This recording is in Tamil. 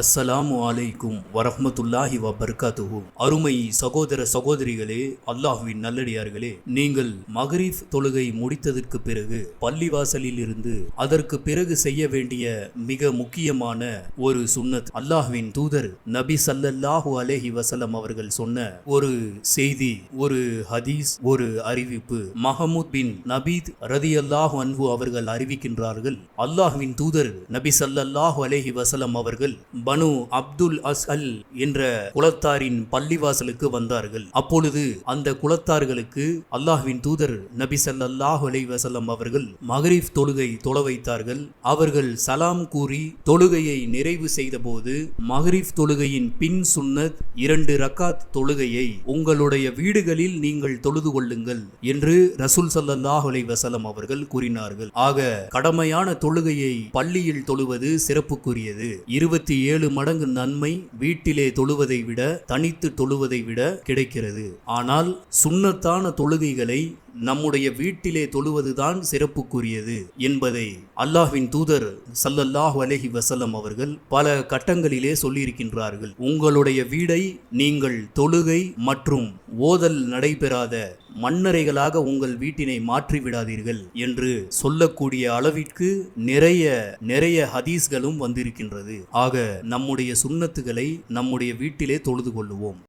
அஸ்ஸலாமு அலைக்கும் வரஹமத்துல்லாஹி வபர்காத்துஹு அருமை சகோதர சகோதரிகளே அல்லாஹ்வின் நல்லடியார்களே நீங்கள் மகரீஃப் தொழுகை முடித்ததற்கு பிறகு பள்ளிவாசலில் இருந்து அதற்கு பிறகு செய்ய வேண்டிய மிக முக்கியமான ஒரு சுன்னத் அல்லாஹ்வின் தூதர் நபி சல்லல்லாஹு அலேஹி வசலம் அவர்கள் சொன்ன ஒரு செய்தி ஒரு ஹதீஸ் ஒரு அறிவிப்பு. மஹமூத் பின் நபீத் ரதியல்லாஹு அன்பு அவர்கள் அறிவிக்கின்றார்கள் அல்லாஹ்வின் தூதர் நபி சல்லல்லாஹு அலேஹி வசலம் அவர்கள் பனு அப்துல் அஸ் அல் என்ற குலத்தாரின் பள்ளிவாசலுக்கு வந்தார்கள். அப்பொழுது அந்த குலத்தார்களுக்கு அல்லாஹ்வின் தூதர் நபி ஸல்லல்லாஹு அலைவசல்லம் அவர்கள் மகரீஃப் தொழுகை தொழ வைத்தார்கள். அவர்கள் சலாம் கூறி தொழுகையை நிறைவு செய்தபோது மகரீஃப் தொழுகையின் பின் சுன்னத் இரண்டு ரக்காத் தொழுகையை உங்களுடைய வீடுகளில் நீங்கள் தொழுது கொள்ளுங்கள் என்று ரசூல் ஸல்லல்லாஹு அலைஹி அவர்கள் கூறினார்கள். ஆக கடமையான தொழுகையை பள்ளியில் தொழுவது சிறப்புக்குரியது. இருபத்தி ஏழு ஏழு மடங்கு நன்மை வீட்டிலே தொழுவதை விட தனித்து தொழுவதை விட கிடைக்கிறது. ஆனால் சுண்ணத்தான தொழுகைகளை நம்முடைய வீட்டிலே தொழுவதுதான் சிறப்புக்குரியது என்பதை அல்லாஹ்வின் தூதர் சல்லல்லாஹ் அலஹி வசல்லம் அவர்கள் பல கட்டங்களிலே சொல்லியிருக்கின்றார்கள். உங்களுடைய வீடை நீங்கள் தொழுகை மற்றும் ஓதல் நடைபெறாத மண்ணறைகளாக உங்கள் வீட்டினை மாற்றி விடாதீர்கள் என்று சொல்லக்கூடிய அளவிற்கு நிறைய நிறைய ஹதீஸ்களும் வந்திருக்கின்றது. ஆக நம்முடைய சுண்ணத்துகளை நம்முடைய வீட்டிலே தொழுது கொள்ளுவோம்.